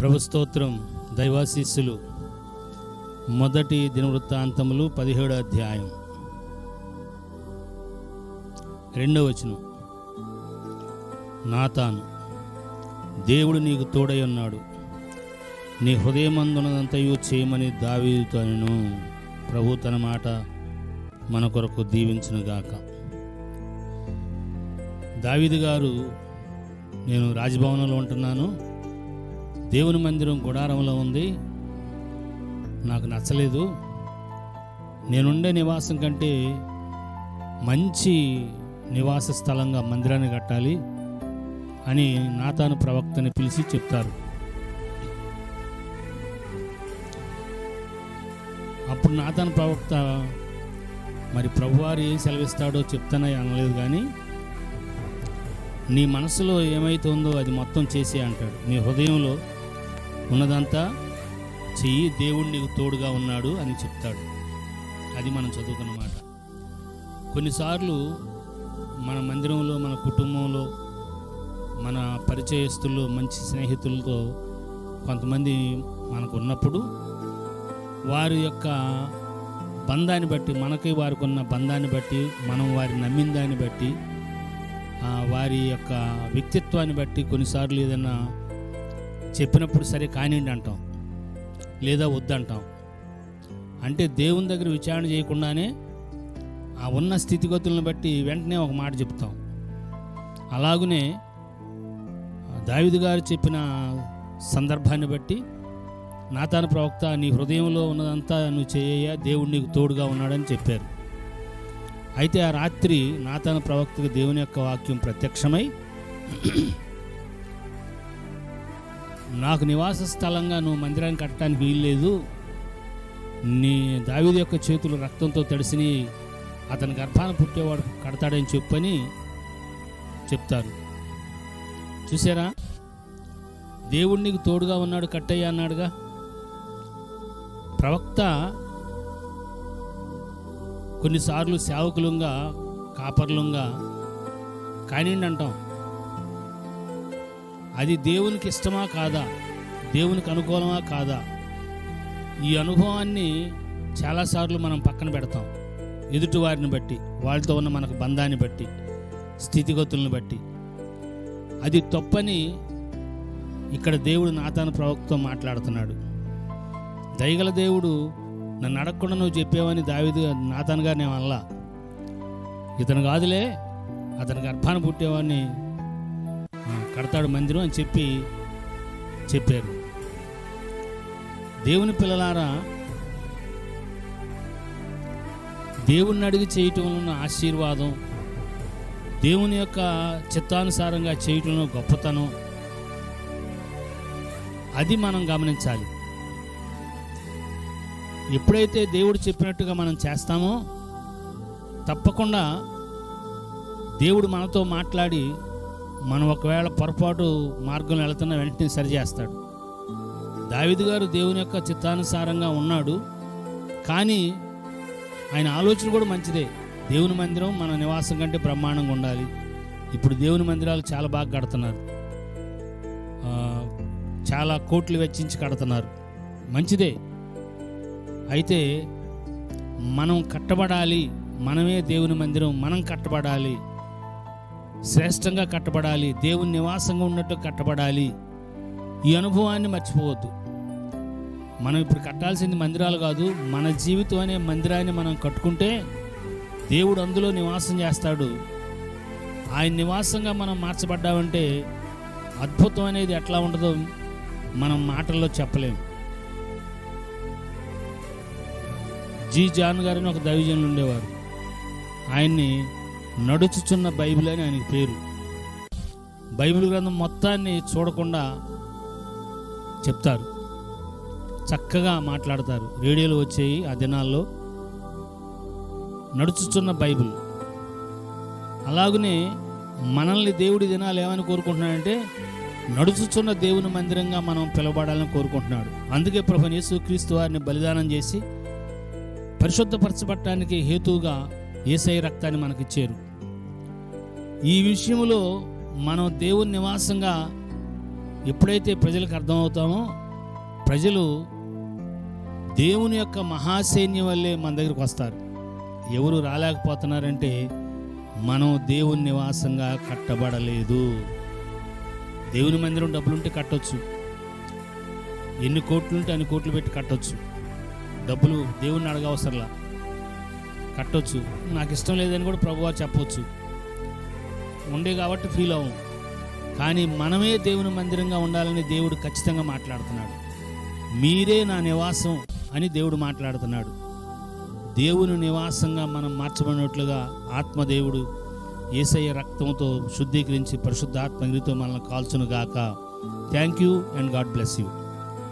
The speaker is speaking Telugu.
ప్రభు స్తోత్రం దైవాశీస్సులు. మొదటి దినవృత్తాంతములు పదిహేడో అధ్యాయం. రెండవ వచనం. నాతాను దేవుడు నీకు తోడై ఉన్నాడు. నీ హృదయమందునదంతయు చేయమని దావీదుతోను ప్రభు తన మాట మన కొరకు దీవించునుగాక దావీదు గారు నేను రాజభవనంలో ఉంటున్నాను. దేవుని మందిరం గుడారంలో ఉంది. నాకు నచ్చలేదు. నేనుండే నివాసం కంటే మంచి నివాస స్థలంగా మందిరాన్ని కట్టాలి అని నాతాను ప్రవక్తని పిలిచి చెప్తారు. అప్పుడు నాతాను ప్రవక్త మరి ప్రభువారు ఏం సెలవిస్తాడో చెప్తానని అనలేదు కానీ నీ మనసులో ఏమైతుందో ఉందో అది మొత్తం చేసే అంటాడు. నీ హృదయంలో ఉన్నదంతా చెయ్యి దేవుడు నీకు తోడుగా ఉన్నాడు అని చెప్తాడు. అది మనం చదువుకున్నమాట కొన్నిసార్లు మన మందిరంలో మన కుటుంబంలో మన పరిచయస్తులు మంచి స్నేహితులతో కొంతమంది మనకు ఉన్నప్పుడు వారి యొక్క బంధాన్ని బట్టి మనకి వారికి ఉన్న బంధాన్ని బట్టి మనం వారిని నమ్మిన దాన్ని బట్టి వారి యొక్క వ్యక్తిత్వాన్ని బట్టి కొన్నిసార్లు ఏదైనా చెప్పినప్పుడు సరే కానివ్వండి అంటాం. లేదా వద్దంటాం. అంటే దేవుని దగ్గర విచారణ చేయకుండానే ఆ ఉన్న స్థితిగతులను బట్టి వెంటనే ఒక మాట చెప్తాం. అలాగనే దావిదు గారు చెప్పిన సందర్భాన్ని బట్టి నాతాను ప్రవక్త నీ హృదయంలో ఉన్నదంతా నువ్వు చేయ దేవుడు నీకు తోడుగా ఉన్నాడని చెప్పారు. అయితే ఆ రాత్రి నాతాను ప్రవక్తకు దేవుని యొక్క వాక్యం ప్రత్యక్షమై నాకు నివాస స్థలంగా నువ్వు మందిరాన్ని కట్టడానికి వీల్లేదు. నీ దావిది యొక్క చేతులు రక్తంతో తడిసిని అతని గర్భాన పుట్టేవాడు కడతాడని చెప్పని చెప్తారు. చూసారా? దేవుడు నీకు తోడుగా ఉన్నాడు కట్టయ్య అన్నాడుగా. ప్రవక్త కొన్నిసార్లు సేవకులంగా కాపర్లుగా కానివ్వండి అంటాం. అది దేవునికి ఇష్టమా కాదా? దేవునికి అనుకూలమా కాదా? ఈ అనుభవాన్ని చాలాసార్లు మనం పక్కన పెడతాం. ఎదుటి వారిని బట్టి వాళ్ళతో ఉన్న మనకు బంధాన్ని బట్టి స్థితిగతులను బట్టి. అది తప్పని ఇక్కడ దేవుడు నాతాను ప్రవక్తతో మాట్లాడుతున్నాడు. దయగల దేవుడు నన్ను అడగకుండా నువ్వు చెప్పేవని దావిదు నాతాను గారు నేను అనలా ఇతను కాదులే అతని గర్భాన్ని పుట్టేవాడిని కడతాడు మందిరం అని చెప్పి చెప్పారు. దేవుని పిల్లలారా దేవుణ్ణి అడిగి చేయటంలో ఉన్న ఆశీర్వాదం దేవుని యొక్క చిత్తానుసారంగా చేయటంలో గొప్పతనం అది మనం గమనించాలి. ఎప్పుడైతే దేవుడు చెప్పినట్టుగా మనం చేస్తామో తప్పకుండా దేవుడు మనతో మాట్లాడి మనం ఒకవేళ పొరపాటు మార్గంలో వెళుతున్న వెంటనే సరిచేస్తాడు దావిదు గారు దేవుని యొక్క చిత్తానుసారంగా ఉన్నాడు. కానీ ఆయన ఆలోచన కూడా మంచిదే. దేవుని మందిరం మన నివాసం కంటే బ్రహ్మాండంగా ఉండాలి. ఇప్పుడు దేవుని మందిరాలు చాలా బాగా కడుతున్నారు. చాలా కోట్లు వెచ్చించి కడుతున్నారు. మంచిదే. అయితే మనం కట్టబడాలి. మనమే దేవుని మందిరం మనం కట్టబడాలి. శ్రేష్టంగా కట్టబడాలి దేవుని నివాసంగా ఉన్నట్టు కట్టబడాలి. ఈ అనుభవాన్ని మర్చిపోవద్దు. మనం ఇప్పుడు కట్టాల్సింది మందిరాలు కాదు మన జీవితం అనే మందిరాన్ని మనం కట్టుకుంటే దేవుడు అందులో నివాసం చేస్తాడు. ఆయన నివాసంగా మనం మార్చబడ్డామంటే అద్భుతం అనేది ఎట్లా ఉండదో మనం మాటల్లో చెప్పలేము జీ. జాన్ గారిని ఒక దైవజనులు ఉండేవారు. ఆయన్ని నడుచుచున్న బైబిల్ అని ఆయనకి పేరు. బైబిల్ గ్రంథం మొత్తాన్ని చూడకుండా చెప్తారు. చక్కగా మాట్లాడతారు. రేడియోలు వచ్చాయి ఆ దినాల్లో. నడుచుచున్న బైబిల్. అలాగనే మనల్ని దేవుడి దినాలు ఏమని కోరుకుంటున్నాడంటే నడుచుచున్న దేవుని మందిరంగా మనం పిలవబడాలని కోరుకుంటున్నాడు. అందుకే ప్రభు యేసుక్రీస్తు వారిని బలిదానం చేసి పరిశుద్ధపరచబట్టడానికి హేతువుగా ఏసై రక్తాన్ని మనకిచ్చారు. ఈ విషయంలో మనం దేవుని నివాసంగా ఎప్పుడైతే ప్రజలకు అర్థమవుతామో ప్రజలు దేవుని యొక్క మహాసైన్యం వల్లే మన దగ్గరికి వస్తారు. ఎవరు రాలేకపోతున్నారంటే మనం దేవుని నివాసంగా కట్టబడలేదు. దేవుని మందిరం డబ్బులుంటే కట్టొచ్చు. ఎన్ని కోట్లు ఉంటే అన్ని కోట్లు పెట్టి కట్టొచ్చు. డబ్బులు దేవుణ్ణి అడగవసరంలా. కట్టొచ్చు. నాకు ఇష్టం లేదని కూడా ప్రభు చెప్పొచ్చు. ఉండే కాబట్టి ఫీల్ అవ్వం. కానీ మనమే దేవుని మందిరంగా ఉండాలని దేవుడు ఖచ్చితంగా మాట్లాడుతున్నాడు. మీరే నా నివాసం అని దేవుడు మాట్లాడుతున్నాడు. దేవుని నివాసంగా మనం మార్చబడినట్లుగా ఆత్మదేవుడు ఏసయ్య రక్తంతో శుద్ధీకరించి పరిశుద్ధాత్మ ఆత్మగిరితో మనల్ని కాల్చును గాక thank you and God bless you